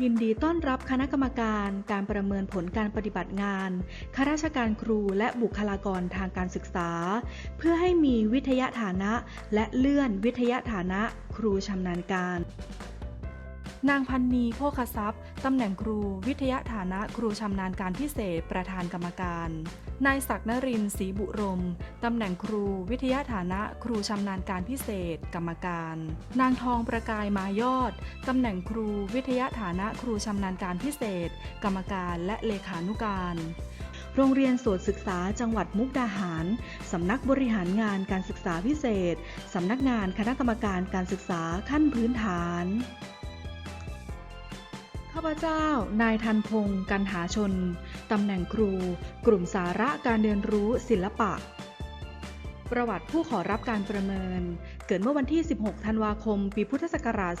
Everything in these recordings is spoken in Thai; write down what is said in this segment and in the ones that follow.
ยินดีต้อนรับคณะกรรมการการประเมินผลการปฏิบัติงานข้าราชการครูและบุคลากรทางการศึกษา เพื่อให้มีวิทยาฐานะ และเลื่อนวิทยาฐานะ ครูชำนาญการ นางพันนีโภคทรัพย์ตำแหน่งครูวิทยาฐานะครูชำนาญการพิเศษประธานกรรมการ นายศักดิ์นรินทร์ศรีบุรมตำแหน่งครูวิทยาฐานะครูชำนาญการพิเศษ กรรมการ นางทองประกายมายอดตำแหน่งครูวิทยาฐานะครูชำนาญการพิเศษ กรรมการและเลขานุการ โรงเรียนโสตศึกษาจังหวัดมุกดาหาร สำนักบริหารงานการศึกษาพิเศษ สำนักงานคณะกรรมการการศึกษาขั้นพื้นฐาน พเจ้า นายทันพงศ์กันหาชน ตำแหน่งครู กลุ่มสาระการเรียนรู้ศิลปะ ประวัติผู้ขอรับการประเมิน เกิดเมื่อวันที่ 16 ธันวาคม ปีพุทธศักราช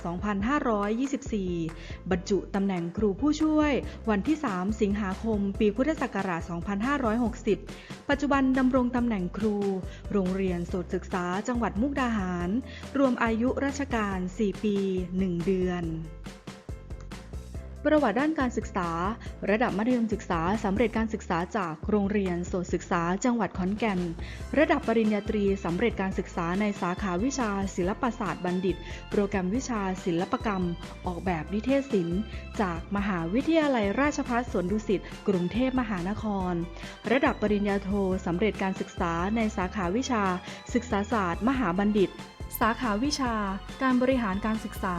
2524 บรรจุตำแหน่งครูผู้ช่วย วันที่ 3 สิงหาคม ปีพุทธศักราช 2560 ปัจจุบันดำรงตำแหน่งครู โรงเรียนโสตศึกษาจังหวัดมุกดาหาร รวมอายุราชการ 4 ปี 1 เดือน ประวัติด้านการศึกษา ระดับมัธยมศึกษาสำเร็จการศึกษาจากโรงเรียนโสตศึกษาจังหวัดขอนแก่น ระดับปริญญาตรีสำเร็จการศึกษาในสาขาวิชา ศิลปศาสตร์บัณฑิต โปรแกรมวิชาศิลปกรรม ออกแบบนิเทศศิลป์ จากมหาวิทยาลัยราชภัฏสวนดุสิตกรุงเทพมหานคร ระดับปริญญาโทสำเร็จการศึกษาในสาขาวิชา ศึกษาศาสตร์ มหาบัณฑิต สาขาวิชา การบริหารการศึกษา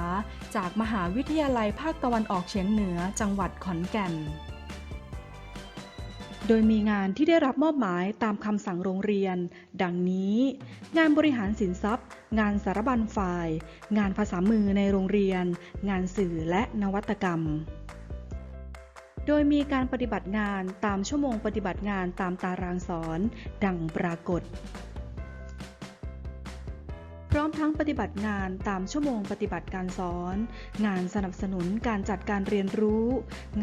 จากมหาวิทยาลัยภาคตะวันออกเฉียงเหนือจังหวัดขอนแก่น โดยมีงานที่ได้รับมอบหมายตามคำสั่งโรงเรียน ดังนี้ งานบริหารสินทรัพย์ งานสารบัญฝ่าย งานภาษามือในโรงเรียน งานสื่อและนวัตกรรมโดยมีการปฏิบัติงานตามชั่วโมงปฏิบัติงานตามตารางสอน ดังปรากฏ ทั้งปฏิบัติงานตามชั่วโมงปฏิบัติการสอน งานสนับสนุนการจัดการเรียนรู้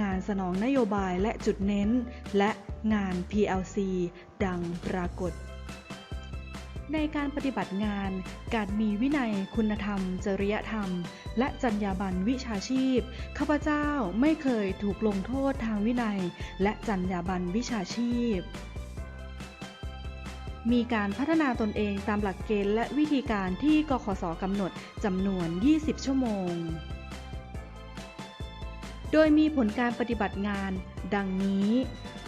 งานสนองนโยบายและจุดเน้น และงาน PLC ดังปรากฏในการปฏิบัติงาน การมีวินัย คุณธรรม จริยธรรม และจรรยาบรรณวิชาชีพ ข้าพเจ้าไม่เคยถูกลงโทษทางวินัย และจรรยาบรรณวิชาชีพ มีการพัฒนาตนเองตามหลักเกณฑ์และวิธีการที่กขสกำหนดจำนวน 20 ชั่วโมง โดยมีผลการปฏิบัติงาน ดังนี้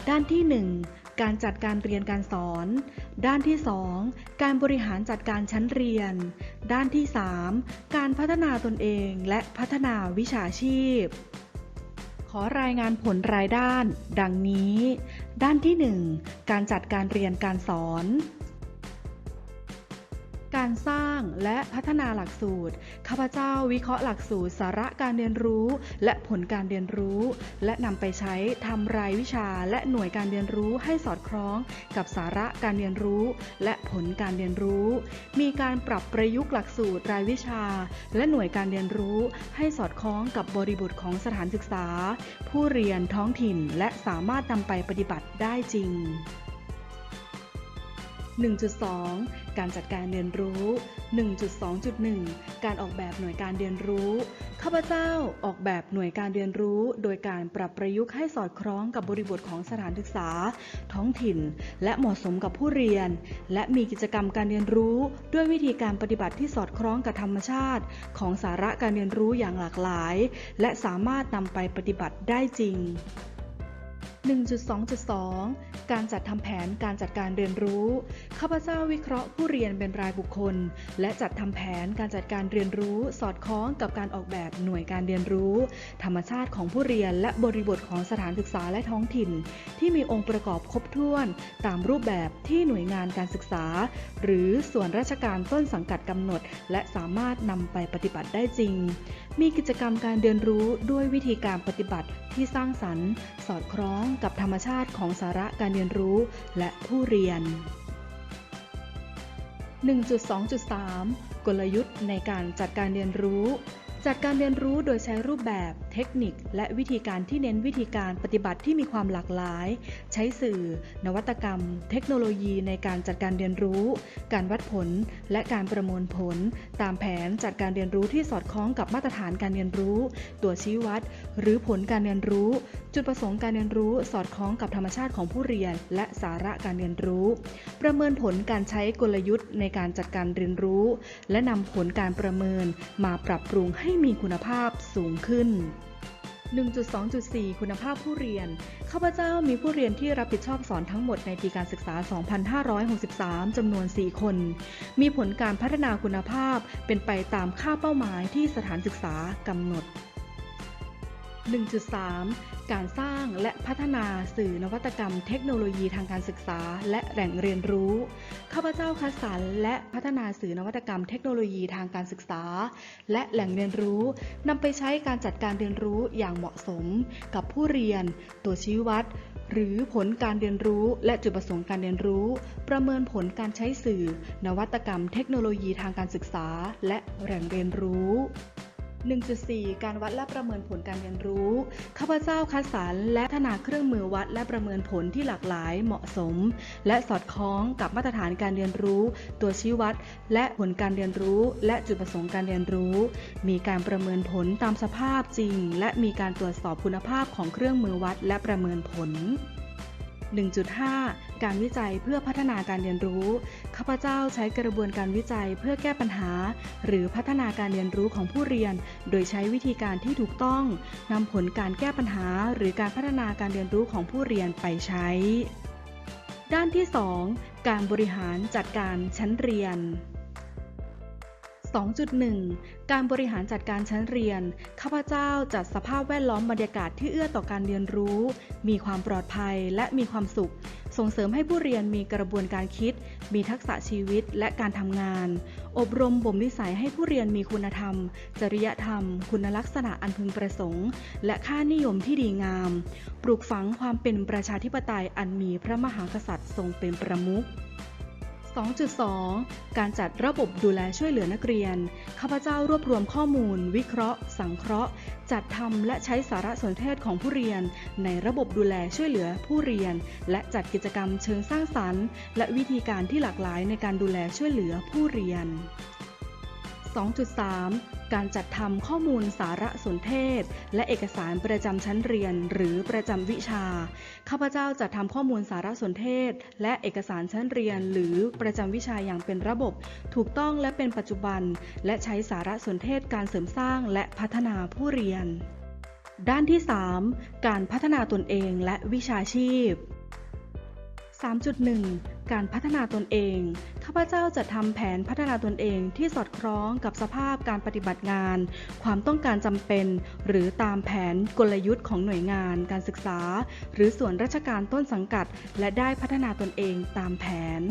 ด้านที่ 1 การจัดการเรียนการสอน ด้านที่ 2 การบริหารจัดการชั้นเรียน ด้านที่ 3 การพัฒนาตนเองและพัฒนาวิชาชีพ ขอรายงานผลรายด้าน ดังนี้ ด้านที่ 1 การจัดการเรียนการสอน การสร้างและพัฒนาหลักสูตร ข้าพเจ้าวิเคราะห์หลักสูตร สาระการเรียนรู้ และผลการเรียนรู้ และนำไปใช้ทำรายวิชาและหน่วยการเรียนรู้ให้สอดคล้อง กับสาระการเรียนรู้ และผลการเรียนรู้ มีการปรับประยุกต์หลักสูตรรายวิชา และหน่วยการเรียนรู้ ให้สอดคล้องกับบริบทของสถานศึกษา ผู้เรียนท้องถิ่นและสามารถนำไปปฏิบัติได้จริง 1.2 การจัดการเรียนรู้ 1.2.1 การออกแบบหน่วยการเรียนรู้ ข้าพเจ้าออกแบบหน่วยการเรียนรู้ โดยการปรับประยุกต์ให้สอดคล้องกับบริบทของสถานศึกษา ท้องถิ่น และเหมาะสมกับผู้เรียน และมีกิจกรรมการเรียนรู้ด้วยวิธีการปฏิบัติที่สอดคล้องกับธรรมชาติ ของสาระการเรียนรู้อย่างหลากหลาย และสามารถนำไปปฏิบัติได้จริง 1.2.2 การจัดทำแผนการจัดการเรียนรู้ ข้าพเจ้าวิเคราะห์ผู้เรียนเป็นรายบุคคล และจัดทำแผนการจัดการเรียนรู้ สอดคล้องกับการออกแบบหน่วยการเรียนรู้ ธรรมชาติของผู้เรียนและบริบทของสถานศึกษาและท้องถิ่น ที่มีองค์ประกอบครบถ้วน ตามรูปแบบที่หน่วยงานการศึกษา หรือส่วนราชการต้นสังกัดกำหนด และสามารถนำไปปฏิบัติได้จริง มีกิจกรรมการเรียนรู้ด้วยวิธีการปฏิบัติที่สร้างสรรค์ สอดคล้องกับธรรมชาติของสาระการเรียนรู้และผู้เรียน 1.2.3 กลยุทธ์ในการจัดการเรียนรู้ จัดการเรียนรู้โดยใช้รูปแบบ เทคนิค และวิธีการที่เน้นวิธีการปฏิบัติที่มีความหลากหลาย ใช้สื่อ นวัตกรรม เทคโนโลยีในการจัดการเรียนรู้ การวัดผล และการประมวลผล ตามแผนจัดการเรียนรู้ที่สอดคล้องกับมาตรฐานการเรียนรู้ ตัวชี้วัด หรือผลการเรียนรู้ จุดประสงค์การเรียนรู้สอดคล้องกับธรรมชาติของผู้เรียน และสาระการเรียนรู้ ประเมินผลการใช้กลยุทธ์ในการจัดการเรียนรู้ และนำผลการประเมินมาปรับปรุงใหให้มีคุณภาพสูงขึ้น 1.2.4 คุณภาพผู้เรียน ข้าพเจ้ามีผู้เรียนที่รับผิดชอบสอนทั้งหมดในปีการศึกษา 2563 จำนวน 4 คน มีผลการพัฒนาคุณภาพเป็นไปตามค่าเป้าหมายที่สถานศึกษากำหนด 1.3 การสร้างและพัฒนาสื่อนวัตกรรมเทคโนโลยีทางการศึกษา และแหล่งเรียนรู้ ข้าพเจ้าคัดสรรและพัฒนาสื่อนวัตกรรมเทคโนโลยีทางการศึกษา และแหล่งเรียนรู้นำไปใช้การจัดการเรียนรู้อย่างเหมาะสม กับผู้เรียน ตัวชี้วัด หรือผลการเรียนรู้และจุดประสงค์การเรียนรู้ ประเมินผลการใช้สื่อ นวัตกรรมเทคโนโลยีทางการศึกษา และแหล่งเรียนรู้ 1.4 การวัดและประเมินผลการเรียนรู้ ข้าพเจ้าคัดสรรและพัฒนาเครื่องมือวัดและประเมินผลที่หลากหลายเหมาะสม และสอดคล้องกับมาตรฐานการเรียนรู้ ตัวชี้วัด และผลการเรียนรู้ และจุดประสงค์การเรียนรู้ มีการประเมินผลตามสภาพจริง และมีการตรวจสอบคุณภาพของเครื่องมือวัดและประเมินผล 1.5 การวิจัยเพื่อพัฒนาการเรียนรู้ ข้าพเจ้าใช้กระบวนการวิจัยเพื่อแก้ปัญหา หรือพัฒนาการเรียนรู้ของผู้เรียน โดยใช้วิธีการที่ถูกต้องนำผลการแก้ปัญหา หรือการพัฒนาการเรียนรู้ของผู้เรียนไปใช้ ด้านที่ 2 การบริหารจัดการชั้นเรียน 2.1 การบริหารจัดการชั้นเรียน ข้าพเจ้าจัดสภาพแวดล้อมบรรยากาศที่เอื้อต่อการเรียนรู้ มีความปลอดภัยและมีความสุข ส่งเสริมให้ผู้เรียนมีกระบวนการคิด มีทักษะชีวิตและการทำงาน อบรมบ่มนิสัยให้ผู้เรียนมีคุณธรรม จริยธรรม คุณลักษณะอันพึงประสงค์ และค่านิยมที่ดีงาม ปลูกฝังความเป็นประชาธิปไตยอันมีพระมหากษัตริย์ทรงเป็นประมุข 2.2 การจัดระบบดูแลช่วยเหลือนักเรียน ข้าพเจ้ารวบรวมข้อมูล วิเคราะห์ สังเคราะห์ จัดทำและใช้สารสนเทศของผู้เรียน ในระบบดูแลช่วยเหลือผู้เรียน และจัดกิจกรรมเชิงสร้างสรรค์ และวิธีการที่หลากหลายในการดูแลช่วยเหลือผู้เรียน 2.3 การจัดทำข้อมูลสารสนเทศ และเอกสารประจำชั้นเรียน หรือประจำวิชา ข้าพเจ้าจัดทำข้อมูลสารสนเทศ และเอกสารชั้นเรียน หรือประจำวิชาอย่างเป็นระบบ ถูกต้องและเป็นปัจจุบัน และใช้สารสนเทศการเสริมสร้างและพัฒนาผู้เรียน ด้านที่ 3 การพัฒนาตนเองและวิชาชีพ3.1 การพัฒนาตนเอง ข้าพเจ้าจะทำแผนพัฒนาตนเองที่สอดคล้องกับสภาพการปฏิบัติงาน ความต้องการจำเป็น หรือตามแผนกลยุทธ์ของหน่วยงาน การศึกษา หรือส่วนราชการต้นสังกัด และได้พัฒนาตนเองตามแผน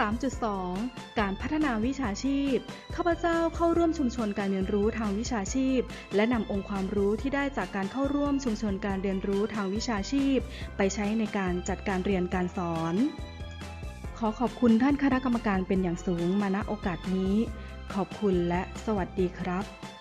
3.2 การพัฒนาวิชาชีพ ข้าพเจ้าเข้าร่วมชุมชนการเรียนรู้ทางวิชาชีพ และนำองค์ความรู้ที่ได้จากการเข้าร่วมชุมชนการเรียนรู้ทางวิชาชีพ ไปใช้ในการจัดการเรียนการสอน ขอขอบคุณท่านคณะกรรมการเป็นอย่างสูงมาณโอกาสนี้ ขอบคุณและสวัสดีครับ